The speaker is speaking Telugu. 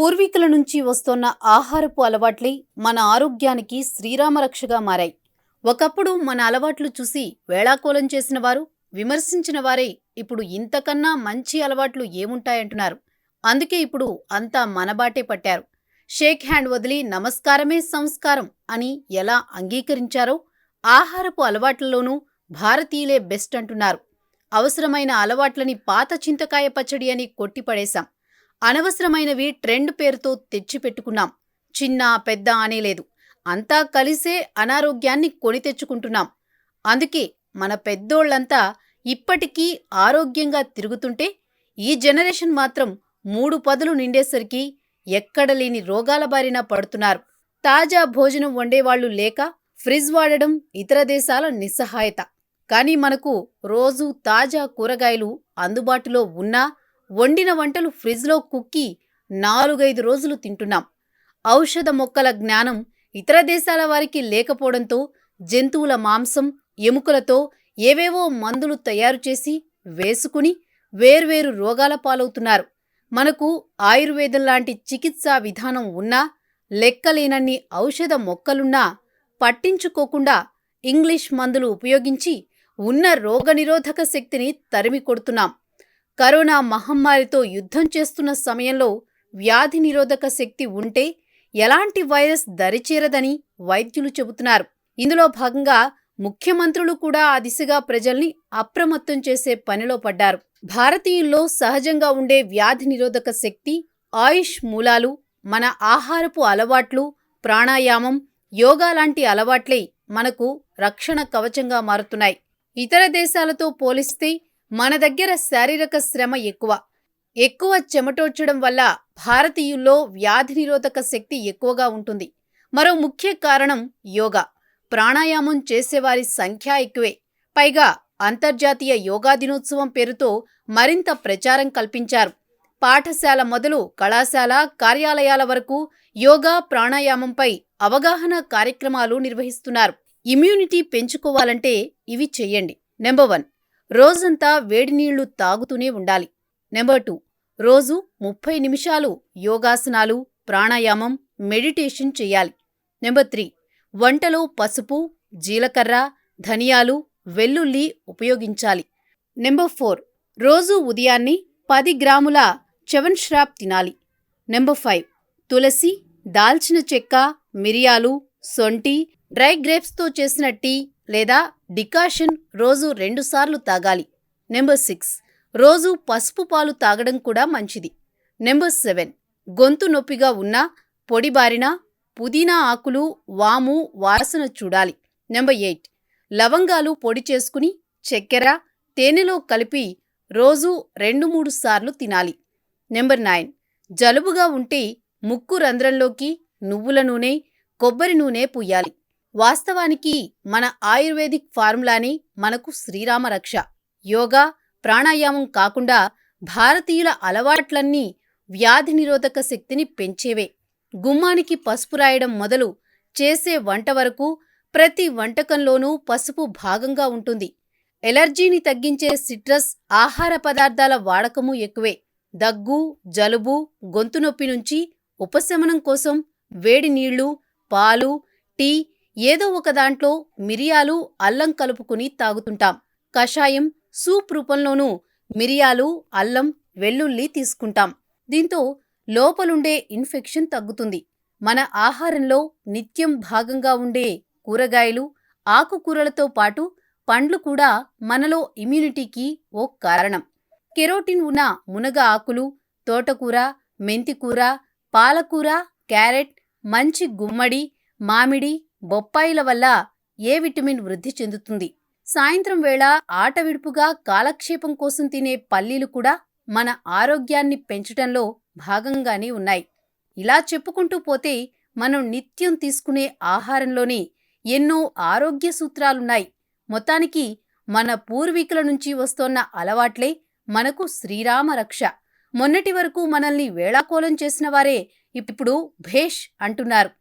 పూర్వీకుల నుంచి వస్తోన్న ఆహారపు అలవాట్లే మన ఆరోగ్యానికి శ్రీరామరక్షగా మారాయి. ఒకప్పుడు మన అలవాట్లు చూసి వేళాకోలం చేసిన వారు విమర్శించిన వారే ఇప్పుడు ఇంతకన్నా మంచి అలవాట్లు ఏముంటాయంటున్నారు. అందుకే ఇప్పుడు అంతా మనబాటే పట్టారు. షేక్ హ్యాండ్ వదిలి నమస్కారమే సంస్కారం అని ఎలా అంగీకరించారో ఆహారపు అలవాట్లలోనూ భారతీయులే బెస్ట్ అంటున్నారు. అవసరమైన అలవాట్లని పాత చింతకాయ పచ్చడి అని కొట్టిపడేశాం. అనవసరమైనవి ట్రెండ్ పేరుతో తెచ్చిపెట్టుకున్నాం. చిన్న పెద్ద అనేలేదు అంతా కలిసే అనారోగ్యాన్ని కొని తెచ్చుకుంటున్నాం. అందుకే మన పెద్దోళ్ళంతా ఇప్పటికీ ఆరోగ్యంగా తిరుగుతుంటే ఈ జనరేషన్ మాత్రం మూడు పదులు నిండేసరికి ఎక్కడలేని రోగాల బారిన పడుతున్నారు. తాజా భోజనం వండేవాళ్ళు లేక ఫ్రిజ్ వాడడం ఇతర దేశాల నిస్సహాయత. కానీ మనకు రోజూ తాజా కూరగాయలు అందుబాటులో ఉన్నా వండిన వంటలు ఫ్రిజ్లో కుక్కి నాలుగైదు రోజులు తింటున్నాం. ఔషధ మొక్కల జ్ఞానం ఇతర దేశాల వారికి లేకపోవడంతో జంతువుల మాంసం ఎముకలతో ఏవేవో మందులు తయారు చేసి వేసుకుని వేర్వేరు రోగాల పాలవుతున్నారు. మనకు ఆయుర్వేదం లాంటి చికిత్సా విధానం ఉన్నా లెక్కలేనన్ని ఔషధ మొక్కలున్నా పట్టించుకోకుండా ఇంగ్లీష్ మందులు ఉపయోగించి ఉన్న రోగనిరోధక శక్తిని తరిమి కొడుతున్నాం కరోనా మహమ్మారితో యుద్ధం చేస్తున్న సమయంలో వ్యాధి నిరోధక శక్తి ఉంటే ఎలాంటి వైరస్ దరిచేరదని వైద్యులు చెబుతున్నారు. ఇందులో భాగంగా ముఖ్యమంత్రులు కూడా ఆ దిశగా ప్రజల్ని అప్రమత్తం చేసే పనిలో పడ్డారు. భారతీయుల్లో సహజంగా ఉండే వ్యాధి నిరోధక శక్తి ఆయుష్ మూలాలు మన ఆహారపు అలవాట్లు ప్రాణాయామం యోగా లాంటి అలవాట్లే మనకు రక్షణ కవచంగా మారుతున్నాయి. ఇతర దేశాలతో పోలిస్తే మన దగ్గర శారీరక శ్రమ ఎక్కువ. ఎక్కువ చెమటోడ్చడం వల్ల భారతీయుల్లో వ్యాధి నిరోధక శక్తి ఎక్కువగా ఉంటుంది. మరో ముఖ్య కారణం యోగా. ప్రాణాయామం చేసేవారి సంఖ్య ఎక్కువే. పైగా అంతర్జాతీయ యోగా దినోత్సవం పేరుతో మరింత ప్రచారం కల్పించారు. పాఠశాల మొదలు కళాశాల కార్యాలయాల వరకు యోగా ప్రాణాయామంపై అవగాహన కార్యక్రమాలు నిర్వహిస్తున్నారు. ఇమ్యూనిటీ పెంచుకోవాలంటే ఇవి చేయండి. నెంబర్ వన్ రోజంతా వేడి నీళ్ళు తాగుతూనే ఉండాలి. నెంబర్ టూ రోజు ముప్పై నిమిషాలు యోగాసనాలు ప్రాణాయామం మెడిటేషన్ చేయాలి. నెంబర్ త్రీ వంటలో పసుపు జీలకర్ర ధనియాలు వెల్లుల్లి ఉపయోగించాలి. నెంబర్ ఫోర్ రోజు ఉదయాన్నే పది గ్రాముల చెవన్ ష్రాప్ తినాలి. నెంబర్ ఫైవ్ తులసి దాల్చిన చెక్క మిరియాలు సొంటి డ్రై గ్రేప్స్తో చేసిన టీ లేదా డికాషన్ రోజు రెండుసార్లు తాగాలి. Number six. రోజు పసుపు పాలు తాగడం కూడా మంచిది. Number seven. గొంతు నొప్పిగా ఉన్నా పొడిబారిన పుదీనా ఆకులు వాము వాసన చూడాలి. Number eight. లవంగాలు పొడి చేసుకుని చక్కెర తేనెలో కలిపి రోజు రెండు మూడు సార్లు తినాలి. Number nine. జలుబుగా ఉంటే ముక్కు రంధ్రంలోకి నువ్వుల నూనె కొబ్బరి నూనె పుయ్యాలి వాస్తవానికి మన ఆయుర్వేదిక్ ఫార్ములానే మనకు శ్రీరామ రక్ష. యోగా ప్రాణాయామం కాకుండా భారతీయుల అలవాట్లన్నీ వ్యాధి నిరోధక శక్తిని పెంచేవే. గుమ్మానికి పసుపు రాయడం మొదలు చేసే వంట వరకు ప్రతి వంటకంలోనూ పసుపు భాగంగా ఉంటుంది. ఎలర్జీని తగ్గించే సిట్రస్ ఆహార పదార్థాల వాడకము ఎక్కువే. దగ్గు జలుబు గొంతు నొప్పి నుంచి ఉపశమనం కోసం వేడి నీళ్ళు పాలు టీ ఏదో ఒక దాంట్లో మిరియాలు అల్లం కలుపుకుని తాగుతుంటాం. కషాయం సూప్ రూపంలోనూ మిరియాలు అల్లం వెల్లుల్లి తీసుకుంటాం. దీంతో లోపలుండే ఇన్ఫెక్షన్ తగ్గుతుంది. మన ఆహారంలో నిత్యం భాగంగా ఉండే కూరగాయలు ఆకుకూరలతో పాటు పండ్లు కూడా మనలో ఇమ్యూనిటీకి ఓ కారణం. కెరోటిన్ ఉన్న మునగ ఆకులు తోటకూర మెంతికూర పాలకూర క్యారెట్ మంచి గుమ్మడి మామిడి బొప్పాయిల వల్ల ఏ విటమిన్ వృద్ధి చెందుతుంది? సాయంత్రం వేళ ఆట విడుపుగా కాలక్షేపం కోసం తినే పల్లీలు కూడా మన ఆరోగ్యాన్ని పెంచటంలో భాగంగానే ఉన్నాయి. ఇలా చెప్పుకుంటూ పోతే మనం నిత్యం తీసుకునే ఆహారంలోనే ఎన్నో ఆరోగ్య సూత్రాలున్నాయి. మొత్తానికి మన పూర్వీకుల నుంచి వస్తోన్న అలవాట్లే మనకు శ్రీరామ రక్ష. మొన్నటి వరకు మనల్ని వేళాకోలం చేసిన వారే ఇప్పుడు భేష్ అంటున్నారు.